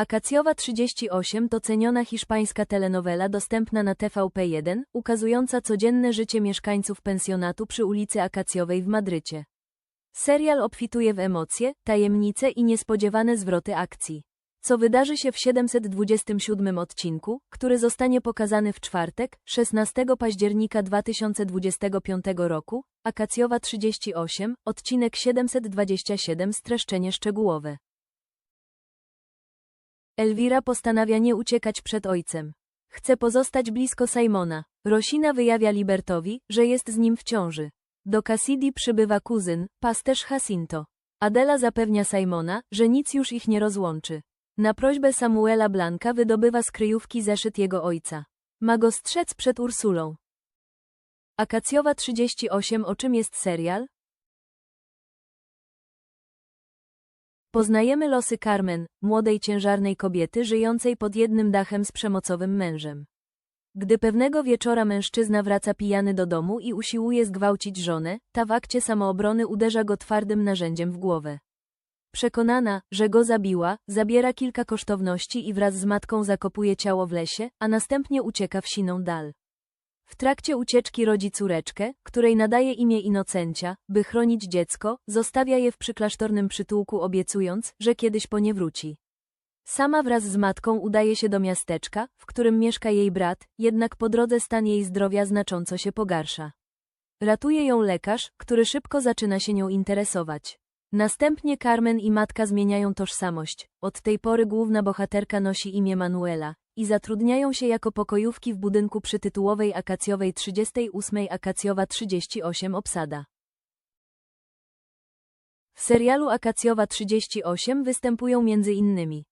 Akacjowa 38 to ceniona hiszpańska telenowela dostępna na TVP1, ukazująca codzienne życie mieszkańców pensjonatu przy ulicy Akacjowej w Madrycie. Serial obfituje w emocje, tajemnice i niespodziewane zwroty akcji. Co wydarzy się w 727 odcinku, który zostanie pokazany w czwartek, 16 października 2025 roku, Akacjowa 38, odcinek 727 streszczenie szczegółowe. Elwira postanawia nie uciekać przed ojcem. Chce pozostać blisko Simona. Rosina wyjawia Libertowi, że jest z nim w ciąży. Do Cassidy przybywa kuzyn, pasterz Jacinto. Adela zapewnia Simona, że nic już ich nie rozłączy. Na prośbę Samuela Blanka wydobywa z kryjówki zeszyt jego ojca. Ma go strzec przed Ursulą. Akacjowa 38 O czym jest serial? Poznajemy losy Carmen, młodej ciężarnej kobiety żyjącej pod jednym dachem z przemocowym mężem. Gdy pewnego wieczora mężczyzna wraca pijany do domu i usiłuje zgwałcić żonę, ta w akcie samoobrony uderza go twardym narzędziem w głowę. Przekonana, że go zabiła, zabiera kilka kosztowności i wraz z matką zakopuje ciało w lesie, a następnie ucieka w siną dal. W trakcie ucieczki rodzi córeczkę, której nadaje imię Inocencia, by chronić dziecko, zostawia je w przyklasztornym przytułku obiecując, że kiedyś po nie wróci. Sama wraz z matką udaje się do miasteczka, w którym mieszka jej brat, jednak po drodze stan jej zdrowia znacząco się pogarsza. Ratuje ją lekarz, który szybko zaczyna się nią interesować. Następnie Carmen i matka zmieniają tożsamość. Od tej pory główna bohaterka nosi imię Manuela i zatrudniają się jako pokojówki w budynku przytytułowej Akacjowej 38 Akacjowa 38 obsada. W serialu Akacjowa 38 występują między innymi